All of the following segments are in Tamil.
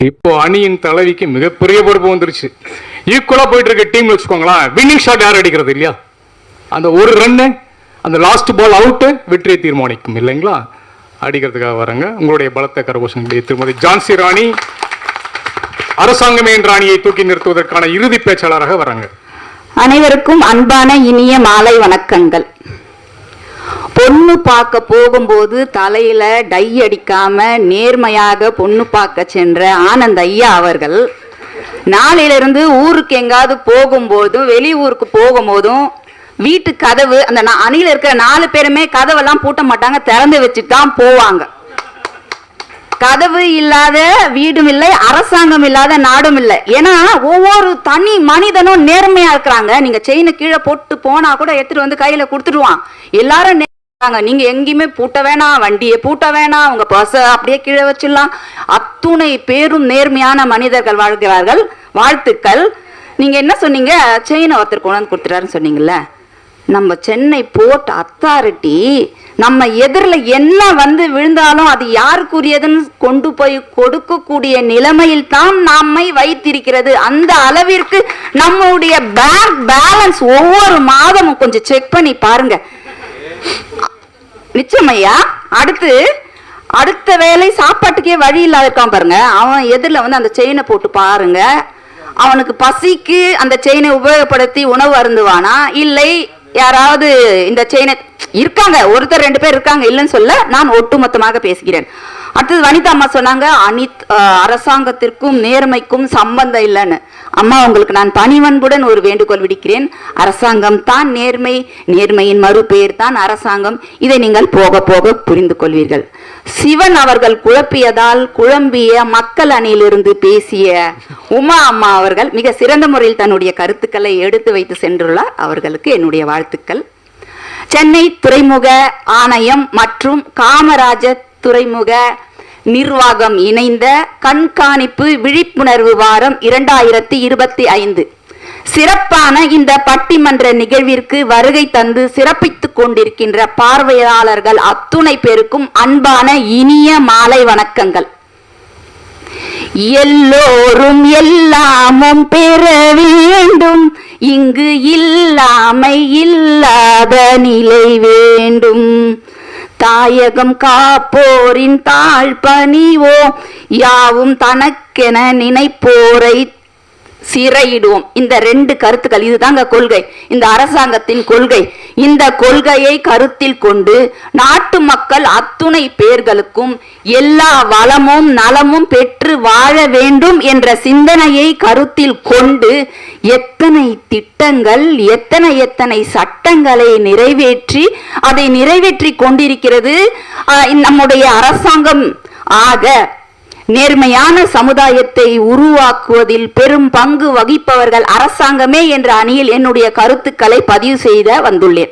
இப்போ அணியின் தலைவிக்கு மிகப்பெரிய பொறுப்பு வந்துருச்சு. ஈக்குவலா போயிட்டு இருக்க டீம் வச்சுக்கோங்களேன் வின்னிங் ஷாட் யார் அடிக்கிறது இல்லையா? அந்த ஒரு ரன்னு அந்த லாஸ்ட் பால் அவுட்டு வெற்றியை தீர்மானிக்கும் இல்லைங்களா? அடிக்கிறதுக்காக வரங்க உங்களுடைய பலத்த கரகோஷங்களுடைய திருமதி ஜான்சி ராணி அரசாங்கமே ராணியை தூக்கி நிறுத்துவதற்கான இறுதி பேச்சாளராக வராங்க அனைவருக்கும் அன்பான இனிய மாலை வணக்கங்கள். பொண்ணு பார்க்க போகும்போது தலையில டை அடிக்காம நேர்மையாக பொண்ணு பார்க்க சென்ற ஆனந்த் ஐயா அவர்கள் நாளையிலிருந்து ஊருக்கு எங்காவது போகும்போதும் வெளியூருக்கு போகும்போதும் வீட்டு கதவு அந்த அணியில் இருக்கிற நாலு பேருமே கதவெல்லாம் பூட்ட மாட்டாங்க திறந்து வச்சுட்டு தான் போவாங்க. கதவு இல்லாத வீடும் இல்லை அரசாங்கம் இல்லாத நாடும் இல்லை. ஏன்னா ஒவ்வொரு தனி மனிதனும் நேர்மையா இருக்கிறாங்க. நீங்க செயினை கீழே போட்டு போனா கூட எடுத்துட்டு வந்து கையில கொடுத்துடுவான். எல்லாரும் நீங்க எங்கேயுமே பூட்ட வேணாம். வண்டியை பூட்ட வேணாம். உங்க பச அப்படியே கீழே வச்சிடலாம். அத்துணை பேரும் நேர்மையான மனிதர்கள் வாழ்கிறார்கள். வாழ்த்துக்கள். நீங்க என்ன சொன்னீங்க? செயினை ஒருத்தர் கொண்டு வந்து கொடுத்துட்டாருன்னு சொன்னீங்கல்ல. நம்ம சென்னை போர்ட் அத்தாரிட்டி நம்ம எதிரில் என்ன வந்து விழுந்தாலும் அது யாருக்குரியதுன்னு கொண்டு போய் கொடுக்கக்கூடிய நிலைமையில் தான் நம்மை வைத்திருக்கிறது. அந்த அளவிற்கு நம்முடைய பேங்க் பேலன்ஸ் ஒவ்வொரு மாதமும் கொஞ்சம் செக் பண்ணி பாருங்க. நிச்சயமையா அடுத்து அடுத்த வேலை சாப்பாட்டுக்கே வழி இல்லாத இருக்கான் பாருங்க. அவன் எதிரில் வந்து அந்த செயினை போட்டு பாருங்க. அவனுக்கு பசிக்கு அந்த செயினை உபயோகப்படுத்தி உணவு அருந்துவானா? இல்லை யாராவது இந்த செயினை இருக்காங்க ஒருத்தர் ரெண்டு பேர் இருக்காங்க இல்லைன்னு சொல்ல நான் ஒட்டுமொத்தமாக பேசுகிறேன். அடுத்தது வனிதா அம்மா சொன்னாங்க அனித் அரசாங்கத்திற்கும் நேர்மைக்கும் சம்பந்தம் இல்லைன்னு. அம்மா உங்களுக்கு நான் பணிவன்புடன் ஒரு வேண்டுகோள் விடுக்கிறேன். அரசாங்கம் தான் நேர்மை நேர்மையின் மறுபெயர் தான் அரசாங்கம். இதை நீங்கள் போக போக புரிந்து கொள்வீர்கள் சிவன் அவர்கள் குழப்பியதால் குழம்பிய மக்கள் அணியிலிருந்து பேசிய உமா அம்மா அவர்கள் மிக சிறந்த முறையில் தன்னுடைய கருத்துக்களை எடுத்து வைத்து சென்றுள்ளார். அவர்களுக்கு என்னுடைய வாழ்த்துக்கள். சென்னை துறைமுக ஆணையம் மற்றும் காமராஜர் துறைமுக நிர்வாகம் இணைந்த கண்காணிப்பு விழிப்புணர்வு வாரம் இரண்டாயிரத்தி இருபத்தி ஐந்து. சிறப்பான இந்த பட்டிமன்ற நிகழ்விற்கு வருகை தந்து சிறப்பித்துக் கொண்டிருக்கின்ற பார்வையாளர்கள் அத்துணை பேருக்கும் அன்பான இனிய மாலை வணக்கங்கள். எல்லோரும் எல்லாமும் பெற வேண்டும். இங்கு இல்லாமை இல்லாத நிலை வேண்டும். தாயகம் காப்போரின் தாழ் பணிவோம் யாவும் தனக்கென நினைப்போரை சிறையிடுவோம். இந்த ரெண்டு கருத்துக்கள் இதுதாங்க கொள்கை. இந்த அரசாங்கத்தின் கொள்கை. இந்த கொள்கையை கருத்தில் கொண்டு நாட்டு மக்கள் அத்துணை பேர்களுக்கும் எல்லா வளமும் நலமும் பெற்று வாழ வேண்டும் என்ற சிந்தனையை கருத்தில் கொண்டு எத்தனை திட்டங்கள் எத்தனை எத்தனை சட்டங்களை நிறைவேற்றி அதை நிறைவேற்றி கொண்டிருக்கிறது நம்முடைய அரசாங்கம். ஆக நேர்மையான சமுதாயத்தை உருவாக்குவதில் பெரும் பங்கு வகிப்பவர்கள் அரசாங்கமே என்ற அணியில் என்னுடைய கருத்துக்களை பதிவு செய்த வந்துள்ளேன்.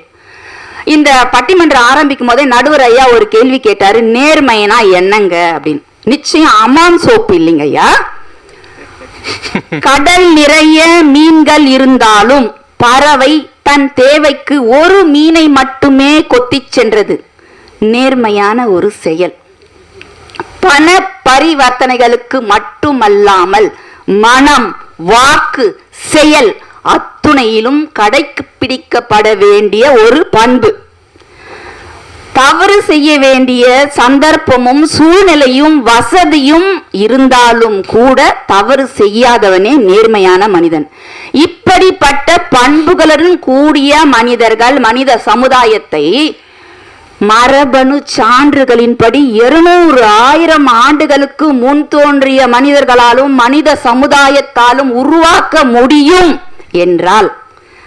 இந்த பட்டிமன்றம் ஆரம்பிக்கும் போதே நடுவர் ஐயா ஒரு கேள்வி கேட்டாரு நேர்மைனா என்னங்க? அப்படின்னு. நிச்சயம் அமான் சோப்பு இல்லைங்க ஐயா. கடல் நிறைய மீன்கள் இருந்தாலும் பறவை தன் தேவைக்கு ஒரு மீனை மட்டுமே கொத்தி சென்றது. நேர்மையான ஒரு செயல். பண பரிவர்த்தனைகளுக்கு மட்டுமல்லாமல் மனம் வாக்கு செயல் அத்துணையிலும் கடைக்கு பிடிக்கப்பட வேண்டிய ஒரு பண்பு. தவறு செய்ய வேண்டிய சந்தர்ப்பமும் சூழ்நிலையும் வசதியும் இருந்தாலும் கூட தவறு செய்யாதவனே நேர்மையான மனிதன். இப்படிப்பட்ட பண்புகளுடன் கூடிய மனிதர்கள் மனித சமுதாயத்தை மரபணு சான்றுகளின்படி இருநூறு ஆயிரம் ஆண்டுகளுக்கு முன் தோன்றிய மனிதர்களாலும் மனித சமுதாயத்தாலும் உருவாக்க முடியும் என்றால்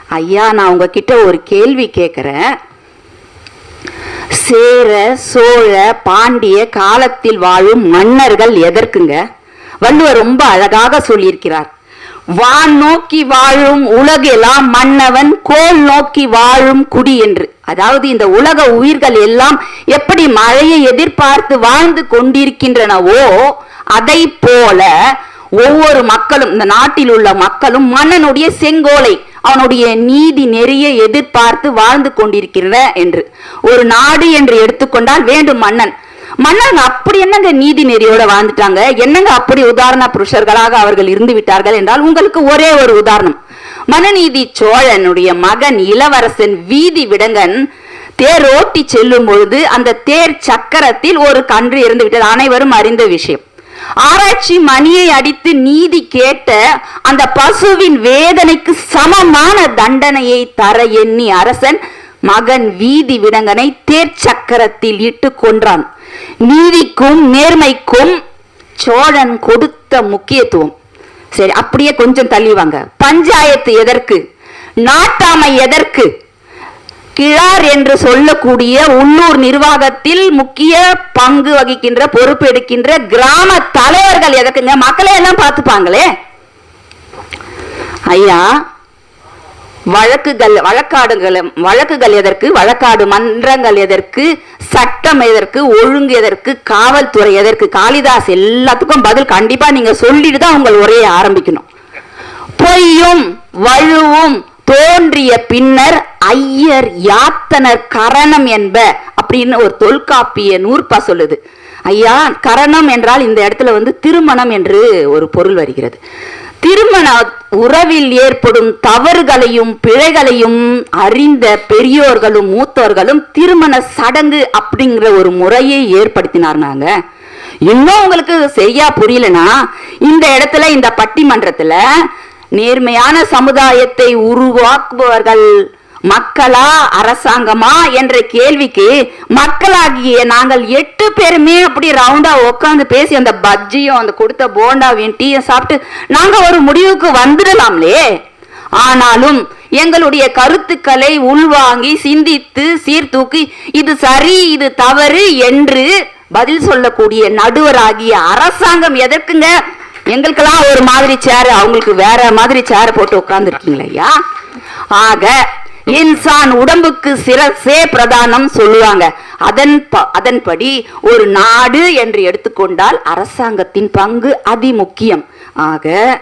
ஐயா நான் உங்ககிட்ட ஒரு கேள்வி கேட்கிறேன். சேர சோழ பாண்டிய காலத்தில் வாழும் மன்னர்கள் எதற்குங்க? வள்ளுவர் ரொம்ப அழகாக சொல்லியிருக்கிறார். வான் நோக்கி வாழும் உலகெல்லாம் மன்னவன் கோல் நோக்கி வாழும் குடி என்று. அதாவது இந்த உலக உயிர்கள் எல்லாம் எப்படி மழையை எதிர்பார்த்து வாழ்ந்து கொண்டிருக்கின்றனவோ அதை போல ஒவ்வொரு மக்களும் இந்த நாட்டில் உள்ள மக்களும் மன்னனுடைய செங்கோலை அவனுடைய நீதி நெறிய எதிர்பார்த்து வாழ்ந்து கொண்டிருக்கிற என்று. ஒரு நாடு என்று எடுத்துக்கொண்டால் வேண்டும் மன்னன். மன்னர்கள் அப்படி என்னங்க நீதி நெறியோட வாழ்ந்துட்டாங்க? என்னங்க அப்படி உதாரண புருஷர்களாக அவர்கள் இருந்து விட்டார்கள் என்றால் உங்களுக்கு ஒரே ஒரு உதாரணம். மனுநீதி சோழனுடைய மகன் இளவரசன் வீதி விடங்கன் தேர் ஓட்டி செல்லும் பொழுது அந்த தேர் சக்கரத்தில் ஒரு கன்று இருந்து விட்டது. அனைவரும் அறிந்த விஷயம். ஆராய்ச்சி மணியை அடித்து நீதி கேட்ட அந்த பசுவின் வேதனைக்கு சமமான தண்டனையை தர எண்ணி அரசன் மகன் வீதி விடங்கனை தேர் சக்கரத்தில் இட்டு கொன்றான். நீதிக்கும் நேர்மைக்கும் சோழன் கொடுத்த முக்கியத்துவம். சரி அப்படியே கொஞ்சம் தள்ளிவாங்க. பஞ்சாயத்து எதற்கு? நாட்டாமை எதற்கு? கிழார் என்று சொல்லக்கூடிய உள்ளூர் நிர்வாகத்தில் முக்கிய பங்கு வகிக்கின்ற பொறுப்பு எடுக்கின்ற கிராம தலைவர்கள் எதற்குங்க? மக்களை எல்லாம் பார்த்துப்பாங்களே. ஐயா வழக்குகள் வழக்காடுகள் வழக்குகள் எதற்கு? வழக்காடு மன்றங்கள் எதற்கு? சட்டம் எதற்கு? ஒழுங்கு எதற்கு? காவல்துறை எதற்கு? காளிதாஸ் எல்லாத்துக்கும் பதில் கண்டிப்பா நீங்க சொல்லிட்டு தான் உங்கள் உரையை ஆரம்பிக்கணும். பொய்யும் வழுவும் தோன்றிய பின்னர் ஐயர் யாத்தனர் கரணம் என்ப அப்படின்னு ஒரு தொல்காப்பிய நூற்பா சொல்லுது. ஐயா கரணம் என்றால் இந்த இடத்துல வந்து திருமணம் என்று ஒரு பொருள் வருகிறது. திருமண உறவில் ஏற்படும் தவறுகளையும் பிழைகளையும் அறிந்த பெரியோர்களும் மூத்தோர்களும் திருமண சடங்கு அப்படிங்கிற ஒரு முறையை ஏற்படுத்தினார் நாங்க. இன்னும் உங்களுக்கு சரியா புரியலனா இந்த இடத்துல இந்த பட்டிமன்றத்துல நேர்மையான சமுதாயத்தை உருவாக்குபவர்கள் மக்களா அரசாங்கமா என்ற கேள்விக்கு மக்களாகிய நாங்கள் எட்டு பேருமே அப்படி ரவுண்டா உட்காந்து பேசி அந்த பஜ்ஜியும் அந்த கொடுத்த போண்டாவையும் டீயும் சாப்பிட்டு நாங்க ஒரு முடிவுக்கு வந்துடலாம்லே. ஆனாலும் எங்களுடைய கருத்துக்களை உள்வாங்கி சிந்தித்து சீர்தூக்கி இது சரி இது தவறு என்று பதில் சொல்லக்கூடிய நடுவராகிய அரசாங்கம் எதற்குங்க? எங்களுக்கெல்லாம் ஒரு மாதிரி சேர் அவங்களுக்கு வேற மாதிரி சேர் போட்டு உட்கார்ந்து ஆக இன்சான் உடம்புக்கு சிரசே பிரதானம் சொல்லுவாங்க. அதன் ப- அதன்படி ஒரு நாடு என்று எடுத்துக்கொண்டால் அரசாங்கத்தின் பங்கு அதிமுக்கியம் ஆக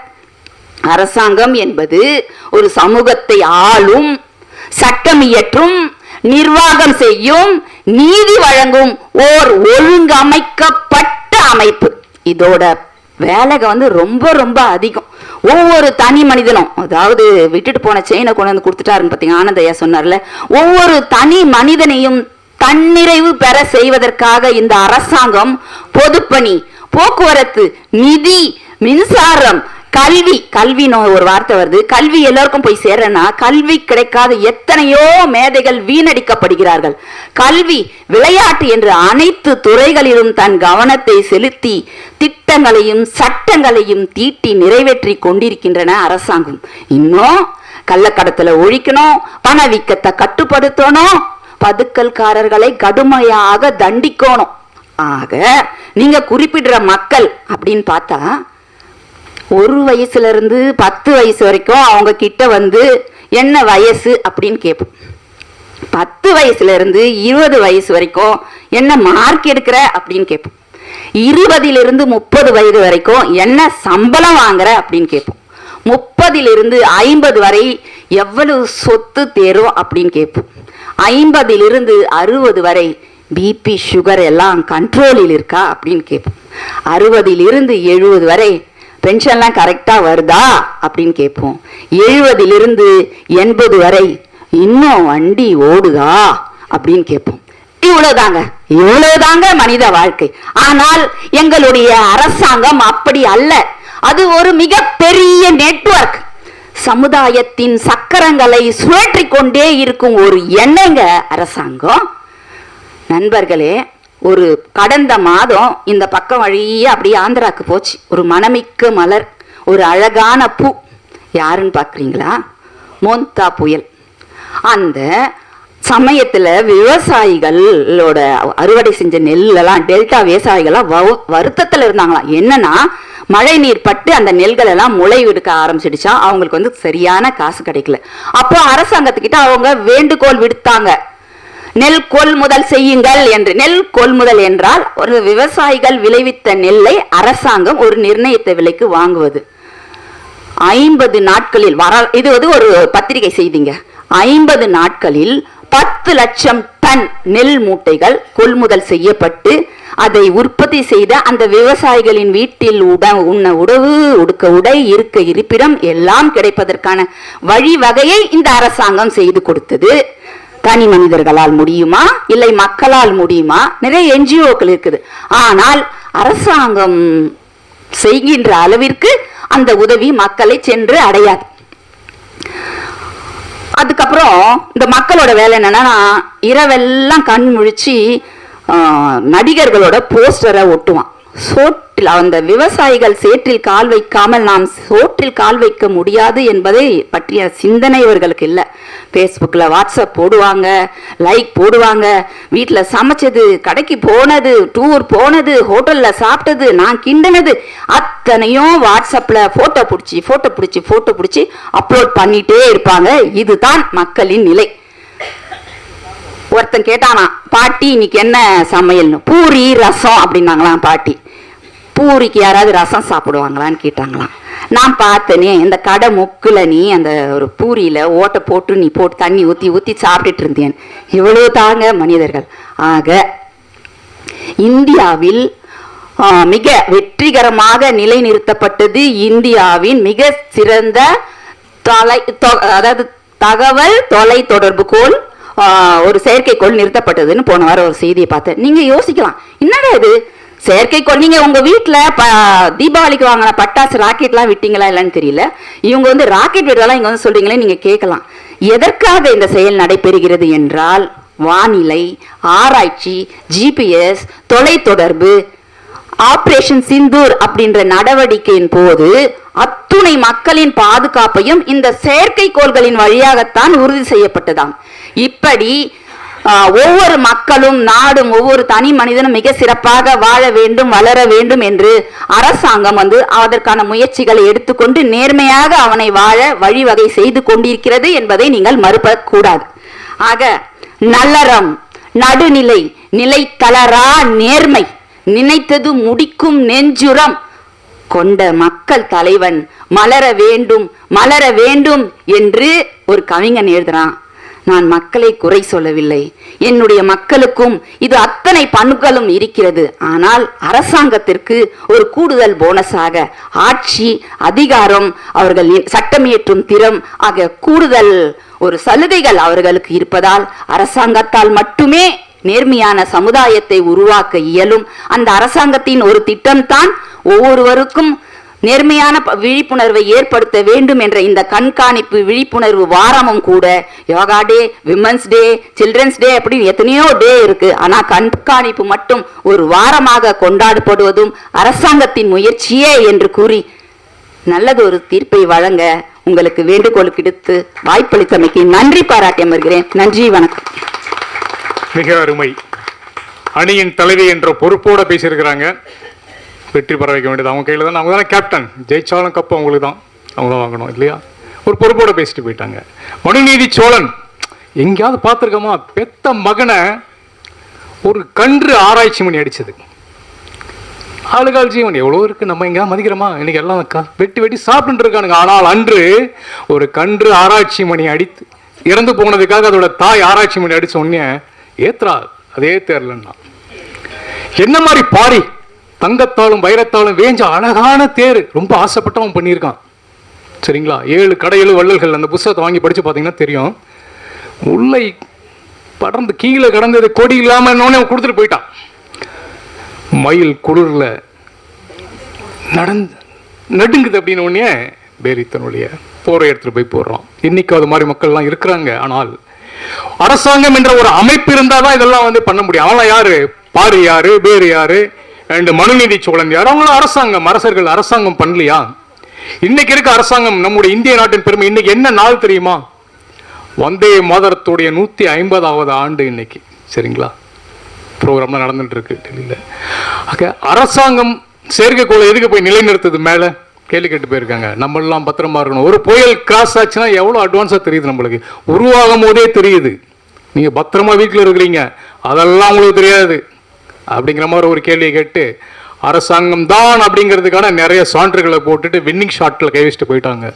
அரசாங்கம் என்பது ஒரு சமூகத்தை ஆளும் சட்டம் இயற்றும் நிர்வாகம் செய்யும் நீதி வழங்கும் ஓர் ஒழுங்கமைக்கப்பட்ட அமைப்பு. இதோட வேலைக வந்து ரொம்ப ரொம்ப அதிகம். ஒவ்வொரு தனி மனிதனும் அதாவது விட்டுட்டு போன செயினை கொண்டு வந்து கொடுத்துட்டாருன்னு பார்த்தீங்க ஆனந்தையா சொன்னார்ல ஒவ்வொரு தனி மனிதனையும் தன்னிறைவு பெற செய்வதற்காக இந்த அரசாங்கம் பொதுப்பணி போக்குவரத்து நிதி மின்சாரம் கல்வி கல்வின்னு ஒரு வார்த்தை வருது. கல்வி எல்லாருக்கும் போய் சேரனா கல்வி கிடைக்காத எத்தனையோ மேதைகள் வீணடிக்கப்படுகிறார்கள். கல்வி விளையாட்டு என்று அனைத்து துறைகளிலும் தன் கவனத்தை செலுத்தி திட்டங்களையும் சட்டங்களையும் தீட்டி நிறைவேற்றி கொண்டிருக்கின்றன அரசாங்கம். இன்னும் கள்ளக்கடத்துல ஒழிக்கணும் பணவீக்கத்தை கட்டுப்படுத்தணும் பதுக்கல்காரர்களை கடுமையாக தண்டிக்கணும். ஆக நீங்க குறிப்பிடுற மக்கள் அப்படின்னு பார்த்தா ஒரு வயசுல இருந்து பத்து வயசு வரைக்கும் அவங்க கிட்ட வந்து என்ன வயசு? அப்படின்னு கேட்போம். பத்து வயசுல இருந்து இருபது வயசு வரைக்கும் என்ன மார்க் எடுக்கிற? அப்படின்னு கேட்போம். இருபதிலிருந்து முப்பது வயது வரைக்கும் என்ன சம்பளம் வாங்குற அப்படின்னு கேட்போம். முப்பதிலிருந்து ஐம்பது வரை எவ்வளவு சொத்து தேரும் அப்படின்னு கேட்போம். ஐம்பதிலிருந்து அறுபது வரை பிபி சுகர் எல்லாம் கண்ட்ரோலில் இருக்கா அப்படின்னு கேட்போம். அறுபதிலிருந்து எழுபது வரை பென்ஷன்லாம் கரெக்டாக வருதா அப்படின்னு கேட்போம். எழுபதிலிருந்து எண்பது வரை இன்னும் வண்டி ஓடுதா அப்படின்னு கேட்போம். இவ்வளவுதாங்க. இவ்வளவுதாங்க மனித வாழ்க்கை. ஆனால் எங்களுடைய அரசாங்கம் அப்படி அல்ல. அது ஒரு மிகப்பெரிய நெட்வொர்க் சமுதாயத்தின் சக்கரங்களை சுழற்றி கொண்டே இருக்கும் ஒரு எண்ணங்க அரசாங்கம். நண்பர்களே ஒரு கடந்த மாதம் இந்த பக்கம் வழியே அப்படியே ஆந்திராக்கு போச்சு. ஒரு மணமிக்க மலர் ஒரு அழகான பூ. யாருன்னு பார்க்குறீங்களா? மோந்தா புயல். அந்த சமயத்துல விவசாயிகளோட அறுவடை செஞ்ச நெல்லெல்லாம் டெல்டா விவசாயிகள்லாம் வவு- வருத்தத்துல இருந்தாங்களாம். என்னன்னா மழை நீர் பட்டு அந்த நெல்கள் எல்லாம் முளை எடுக்க ஆரம்பிச்சிடுச்சா? அவங்களுக்கு வந்து சரியான காசு கிடைக்கல. அப்போ அரசாங்கத்துக்கிட்ட அவங்க வேண்டுகோள் விடுத்தாங்க. நெல் கொள்முதல் செய்யுங்கள் என்று. நெல் கொள்முதல் என்றால் ஒரு விவசாயிகள் விளைவித்த நெல்லை அரசாங்கம் ஒரு நிர்ணயித்த விலைக்கு வாங்குவது. ஐம்பது நாட்களில் வர இது வந்து ஒரு பத்திரிகை செய்திங்க. ஐம்பது நாட்களில் பத்து லட்சம் டன் நெல் மூட்டைகள் கொள்முதல் செய்யப்பட்டு அதை உற்பத்தி செய்த அந்த விவசாயிகளின் வீட்டில் உட உண்ண உணவு உடுக்க உடை இருக்க இருப்பிடம் எல்லாம் கிடைப்பதற்கான வழிவகையை இந்த அரசாங்கம் செய்து கொடுத்தது. தனி மனிதர்களால் முடியுமா? இல்லை மக்களால் முடியுமா? நிறைய என்ஜிஓக்கள் இருக்குது. ஆனால் அரசாங்கம் செய்கின்ற அளவிற்கு அந்த உதவி மக்களை சென்று அடையாது. அதுக்கப்புறம் இந்த மக்களோட வேலை என்னன்னா இரவெல்லாம் கண் முழிச்சு நடிகர்களோட போஸ்டரை ஒட்டுவான். சோற்றில் அந்த விவசாயிகள் சேற்றில் கால் வைக்காமல் நாம் சோற்றில் கால் வைக்க முடியாது என்பதை பற்றிய சிந்தனை இவர்களுக்கு இல்லை. ஃபேஸ்புக்கில் வாட்ஸ்அப் போடுவாங்க லைக் போடுவாங்க. வீட்டில் சமைச்சது கடைக்கு போனது டூர் போனது ஹோட்டலில் சாப்பிட்டது நான் கிண்டினது அத்தனையும் வாட்ஸ்அப்பில் ஃபோட்டோ பிடிச்சி ஃபோட்டோ பிடிச்சி ஃபோட்டோ பிடிச்சி அப்லோட் பண்ணிட்டே இருப்பாங்க. இதுதான் மக்களின் நிலை. ஒருத்தன் கேட்டானா பாட்டி இன்னைக்கு என்ன சமையல்னு? பூரி ரசம் அப்படின்னாங்களாம் பாட்டி. பூரிக்கு யாராவது ரசம் சாப்பிடுவாங்களான்னு கேட்டாங்களாம். நான் பார்த்தனே இந்த கடை மொக்கில் நீ அந்த ஒரு பூரியில் ஓட்டை போட்டு நீ போட்டு தண்ணி ஊற்றி ஊற்றி சாப்பிட்டுட்டு இருந்தேன். இவ்வளோ தாங்க மனிதர்கள். ஆக இந்தியாவில் மிக வெற்றிகரமாக நிலைநிறுத்தப்பட்டது இந்தியாவின் மிக சிறந்த தொலை தொ- அதாவது தகவல் தொலை தொடர்புகோல் ஆ, ஒரு செயற்கைக்கோள் நிறுத்தப்பட்டதுன்னு போன வாரம் ஒரு செய்தியை பார்த்தேன். நீங்கள் யோசிக்கலாம். என்னடா இது? செயற்கைக்கோள் நீங்கள் உங்கள் வீட்டில் ப தீபாவளிக்கு வாங்கின பட்டாசு ராக்கெட்லாம் விட்டீங்களா இல்லைன்னு தெரியல. இவங்க வந்து ராக்கெட் விடுறதெல்லாம் இங்கே வந்து சொல்கிறீங்களே நீங்கள் கேட்கலாம். எதற்காக இந்த செயல் நடைபெறுகிறது என்றால் வானிலை ஆராய்ச்சி ஜிபிஎஸ் தொலைத்தொடர்பு ஆப்ரேஷன் சிந்தூர் அப்படின்ற நடவடிக்கையின் போது அத்துணை மக்களின் பாதுகாப்பையும் இந்த செயற்கைக்கோள்களின் வழியாகத்தான் உறுதி செய்யப்பட்டதாம். இப்படி ஒவ்வொரு மக்களும் நாடும் ஒவ்வொரு தனி மனிதனும் மிக சிறப்பாக வாழ வேண்டும் வளர வேண்டும் என்று அரசாங்கம் வந்து அதற்கான முயற்சிகளை எடுத்துக்கொண்டு நேர்மையாக அவனை வாழ வழிவகை செய்து கொண்டிருக்கிறது என்பதை நீங்கள் மறுப்பக்கூடாது. ஆக நல்லறம் நடுநிலை நிலை தளரா நேர்மை நினைத்தது முடிக்கும் நெஞ்சுரம் கொண்ட மக்கள் தலைவன் மலர வேண்டும் மலர வேண்டும் என்று ஒரு கவிஞன் எழுதுறான். நான் மக்களை குறை சொல்லவில்லை. என்னுடைய மக்களுக்கும் இது அத்தனை பண்புகளும் இருக்கிறது. ஆனால் அரசாங்கத்திற்கு ஒரு கூடுதல் போனஸாக ஆட்சி அதிகாரம் அவர்கள் சட்டமியற்றும் திறம் ஆக கூடுதல் ஒரு சலுகைகள் அவர்களுக்கு இருப்பதால் அரசாங்கத்தால் மட்டுமே நேர்மையான சமுதாயத்தை உருவாக்க இயலும். அந்த அரசாங்கத்தின் ஒரு திட்டம்தான் ஒவ்வொருவருக்கும் நேர்மையான ப- விழிப்புணர்வை ஏற்படுத்த வேண்டும் என்ற இந்த கண்காணிப்பு விழிப்புணர்வு வாரமும் கூட yoga day women's day children's day அப்படின்னு எத்தனையோ டே இருக்கு. ஆனா கண்காணிப்பு மட்டும் ஒரு வாரமாக கொண்டாடப்படுவதும் அரசாங்கத்தின் முயற்சியே என்று கூறி நல்லது ஒரு தீர்ப்பை வழங்க உங்களுக்கு வேண்டுகோள் கிடைத்து வாய்ப்பளித்தமைக்கு நன்றி பாராட்டி அமர்கிறேன். நன்றி வணக்கம். மிக அருமை. அணியின் தலைவி என்ற பொறுப்போட பேசியிருக்கிறாங்க. வெற்றி பெற வைக்க வேண்டியது அவங்க கையில் தான் அவங்க தானே கேப்டன் ஜெயிச்சாலும் கப்பு அவங்களுக்கு தான் அவங்க தான் வாங்கணும் இல்லையா? ஒரு பொறுப்போடு பேசிட்டு போயிட்டாங்க. மனுநீதி சோழன். எங்கேயாவது பார்த்துருக்கோமா? பெத்த மகனை ஒரு கன்று ஆராய்ச்சி மணி அடிச்சது. ஆளுகால் ஜீவன் எவ்வளோ இருக்கு. நம்ம எங்கேயாவது மதிக்கிறோமா? இன்னைக்கு எல்லாம் க- வெட்டி வெட்டி சாப்பிட்டுருக்கானுங்க ஆனால் அன்று ஒரு கன்று ஆராய்ச்சி மணி அடித்து இறந்து போனதுக்காக அதோட தாய் ஆராய்ச்சி மணி அடிச்ச உடனே ஏத்துறா. அதே தெரிலன்னா என்ன மாதிரி பாரி? தங்கத்தாலும் வைரத்தாலும் வேஞ்ச அழகான தேர். ரொம்ப ஆசைப்பட்டவன் பண்ணியிருக்கான். சரிங்களா? ஏழு கடையேழு வள்ளல்கள் அந்த புஸ்தகத்தை வாங்கி படித்து பார்த்தீங்கன்னா தெரியும். முல்லை படர்ந்து கீழே கடந்தது கொடி இல்லாமல் இன்னொன்னே அவன் கொடுத்துட்டு போயிட்டான். மயில் குளிரில் நடந்து நடுங்குது அப்படின்னு உடனே பேரி தன்னுடைய போரை எடுத்துட்டு போய் போடுறோம் இன்னைக்கு அது மாதிரி மக்கள்லாம் இருக்கிறாங்க. ஆனால் அரசாங்கம் என்ற ஒரு அமைப்பு இருந்தால் தான் இதெல்லாம் வந்து பண்ண முடியும். அவங்களாம் யாரு? பாரு யாரு? பேரு யாரு? அண்ட் மனுநீதி சோழன் யார்? அவங்களும் அரசாங்கம். அரசர்கள் அரசாங்கம் பண்ணலையா? இன்னைக்கு இருக்க அரசாங்கம் நம்முடைய இந்திய நாட்டின் பெருமை இன்னைக்கு என்ன நாள் தெரியுமா? வந்தே மாதரத்துடைய நூத்தி ஐம்பதாவது ஆண்டு இன்னைக்கு. சரிங்களா? ப்ரோக்ராம்லாம் நடந்துட்டு இருக்கு டெல்லியில் ஓகே அரசாங்கம் செயற்கைக்கோளை எதுக்கு போய் நிலைநிறுத்தது மேலே? கேள்வி கேட்டு போயிருக்காங்க. நம்மளெல்லாம் பத்திரமா இருக்கணும். ஒரு புயல் கிராஸ் ஆச்சுன்னா எவ்வளோ அட்வான்ஸாக தெரியுது நம்மளுக்கு? உருவாகும் போதே தெரியுது. நீங்கள் பத்திரமா வீட்டில் இருக்கிறீங்க. அதெல்லாம் உங்களுக்கு தெரியாது. அப்படிங்கிற மாதிரி ஒரு கேள்வியை கேட்டு அரசாங்கம் தான் அப்படிங்கிறதுக்கான நிறைய சான்றுகளை போட்டுட்டு வின்னிங் ஷாட்டில் கை வச்சுட்டு போயிட்டாங்க.